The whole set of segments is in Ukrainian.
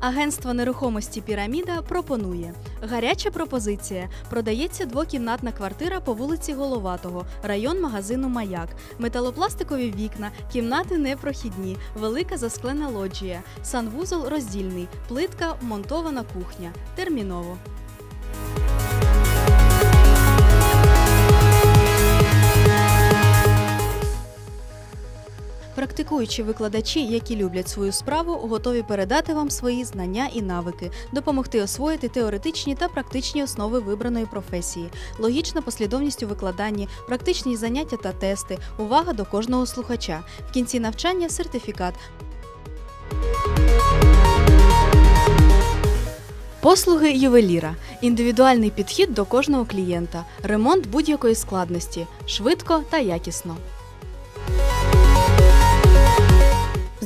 Агентство нерухомості Піраміда пропонує гаряча пропозиція. Продається двокімнатна квартира по вулиці Головатого, район магазину Маяк. Металопластикові вікна, кімнати непрохідні, велика засклена лоджія, санвузол роздільний, плитка, монтована кухня. Терміново. Практикуючі викладачі, які люблять свою справу, готові передати вам свої знання і навики, допомогти освоїти теоретичні та практичні основи вибраної професії, логічна послідовність у викладанні, практичні заняття та тести, увага до кожного слухача. В кінці навчання сертифікат. Послуги ювеліра, індивідуальний підхід до кожного клієнта, ремонт будь-якої складності, швидко та якісно.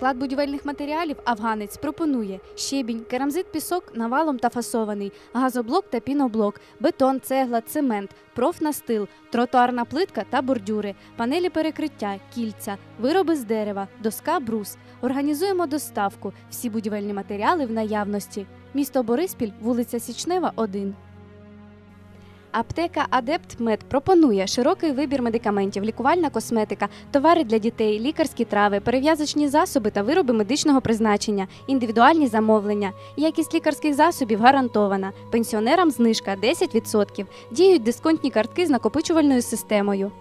Склад будівельних матеріалів афганець пропонує щебінь, керамзит, пісок навалом та фасований, газоблок та піноблок, бетон, цегла, цемент, профнастил, тротуарна плитка та бордюри, панелі перекриття, кільця, вироби з дерева, доска, брус. Організуємо доставку. Всі будівельні матеріали в наявності. Місто Бориспіль, вулиця Січнева, 1. Аптека Адепт Мед пропонує широкий вибір медикаментів, лікувальна косметика, товари для дітей, лікарські трави, перев'язочні засоби та вироби медичного призначення, індивідуальні замовлення. Якість лікарських засобів гарантована. Пенсіонерам знижка 10%. Діють дисконтні картки з накопичувальною системою.